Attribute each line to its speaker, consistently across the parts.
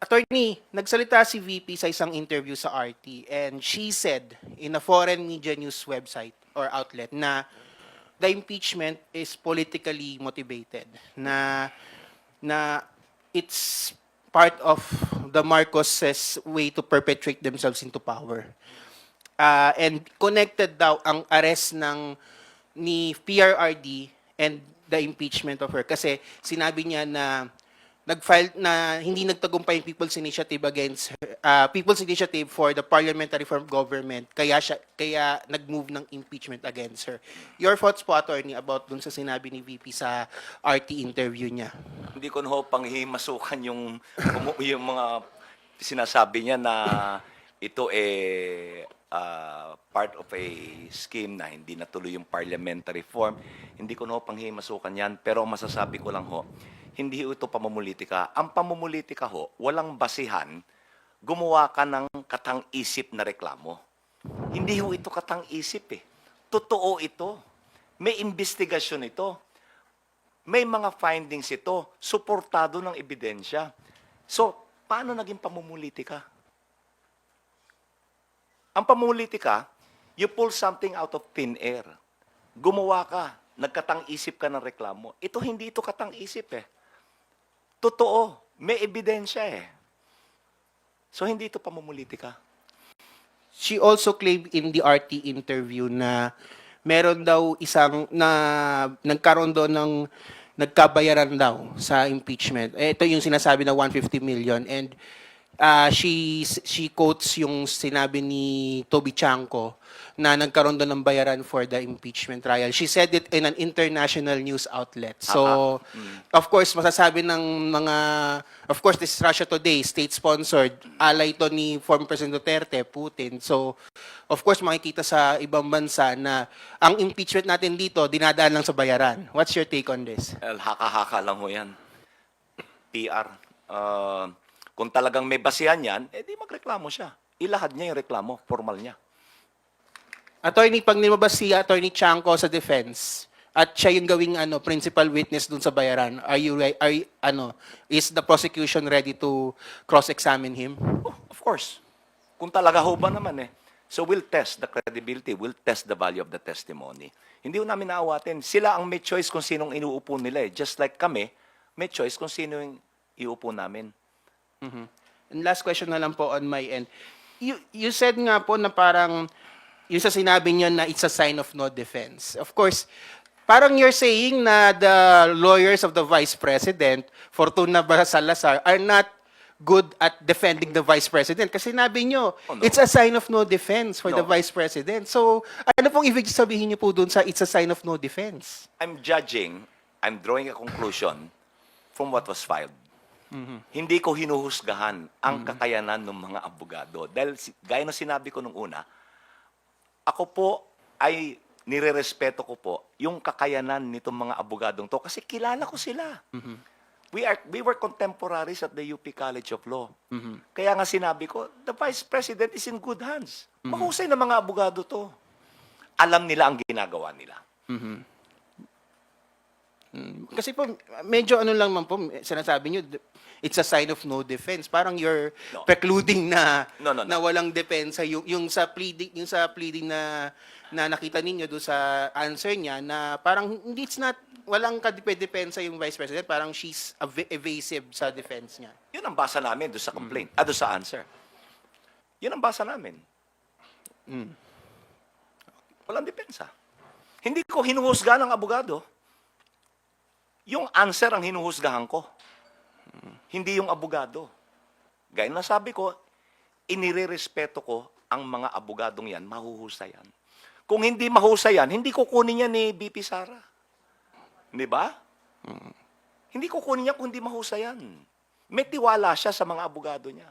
Speaker 1: Attorney, nagsalita si VP sa isang interview sa RT and she said in a foreign media news website or outlet na the impeachment is politically motivated na na it's part of the Marcoses way to perpetrate themselves into power. Ah, and connected daw ang arrest ng ni PRRD and the impeachment of her kasi sinabi niya na nag-file na hindi nagtagumpay yung People's Initiative against ah, People's Initiative for the Parliamentary Reform Government kaya siya kaya nag-move ng impeachment against her. Your thoughts po attorney about dun sa sinabi ni VP sa RT interview niya.
Speaker 2: Hindi ko na ho panghimasukan yung, yung mga sinasabi niya na ito eh ah, part of a scheme na hindi natuloy yung parliamentary reform. Hindi ko na ho panghimasukan yan. Pero masasabi ko lang ho, hindi ito pamumulitika. Ang pamumulitika ho, walang basihan, gumawa ka ng katang-isip na reklamo. Hindi ho ito katang-isip eh. Totoo ito. May investigasyon ito. May mga findings ito, suportado ng ebidensya. So, paano naging pamumulitika? Ang pamumulitika, you pull something out of thin air. Gumawa ka, nagkatang-isip ka ng reklamo. Ito hindi ito katang-isip eh. Totoo, may ebidensya eh. So, hindi ito pamumulitika.
Speaker 1: She also claimed in the RT interview na meron daw isang na nagkaroon daw ng nagkabayaran daw sa impeachment. Eh, ito yung sinasabi na 150 million and uh, she she quotes yung sinabi ni Toby Chanko na nagkaroon daw ng bayaran for the impeachment trial. She said it in an international news outlet. So, of course, masasabi ng mga, of course, this is Russia Today, state-sponsored, alay ito ni former President Duterte, Putin. So, of course, makikita sa ibang bansa na ang impeachment natin dito, dinadaan lang sa bayaran. What's your take on this?
Speaker 2: Well, haka-haka lang ho yan. PR. Uh, kung talagang may basihan yan, eh di magreklamo siya. Ilahad niya yung reklamo, formal niya.
Speaker 1: Attorney, pag nimabas si Attorney Chanko sa defense, at siya yung gawing ano principal witness dun sa bayaran, are you re- are you- ano is the prosecution ready to cross-examine him?
Speaker 2: Oh, of course. Kung talaga ho ba naman eh. So we'll test the credibility, we'll test the value of the testimony. Hindi ho namin naawatin. Sila ang may choice kung sinong inuupo nila eh. Just like kami, may choice kung sino yung iuupo namin.
Speaker 1: And last question na lang po on my end. You, you said nga po na parang, yung sa sinabi niyo na it's a sign of no defense. Of course, parang you're saying na the lawyers of the Vice President, Fortuna Salazar, are not good at defending the Vice President. Kasi sinabi niyo,
Speaker 2: Oh, no.
Speaker 1: it's a sign of no defense for the
Speaker 2: No.
Speaker 1: Vice President. So, ano pong ibig sabihin niyo po dun sa it's a sign of no defense?
Speaker 2: I'm judging, I'm drawing a conclusion from what was filed. Hindi ko hinuhusgahan ang kakayanan ng mga abogado. Dahil gaya ng sinabi ko nung una, ako po ay nirerespeto ko po yung kakayanan nitong mga abogadong to kasi kilala ko sila. We are we were contemporaries at the UP College of Law. Kaya nga sinabi ko, the Vice President is in good hands. Mahusay na mga abogado to. Alam nila ang ginagawa nila.
Speaker 1: Kasi po, medyo ano lang man po, sinasabi niyo, it's a sign of no defense. Parang you're
Speaker 2: No.
Speaker 1: precluding na,
Speaker 2: No, no, no.
Speaker 1: na walang depensa. Yung, yung sa pleading, yung sa pleading na, na nakita ninyo do sa answer niya na parang hindi it's not, walang kadepensa yung Vice President. Parang she's ev- evasive sa defense niya.
Speaker 2: Yun ang basa namin doon sa complaint, ah, doon sa answer. Yun ang basa namin. Walang depensa. Hindi ko hinuhusgahan ng abogado. Yung answer ang hinuhusgahan ko. Hindi yung abogado. Gaya na sabi ko, inirerespeto ko ang mga abogadong yan, mahuhusayan. Kung hindi mahusayan, hindi kukunin niya ni BP Sara. Di ba? Hindi kukunin niya kung hindi mahusayan. May tiwala siya sa mga abogado niya.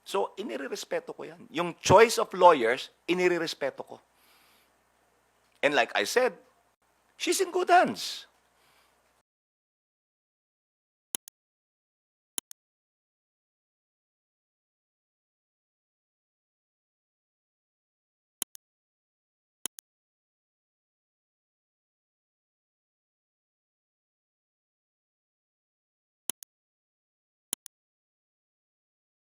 Speaker 2: So, inirerespeto ko yan. Yung choice of lawyers, inirerespeto ko. And like I said, she's in good hands.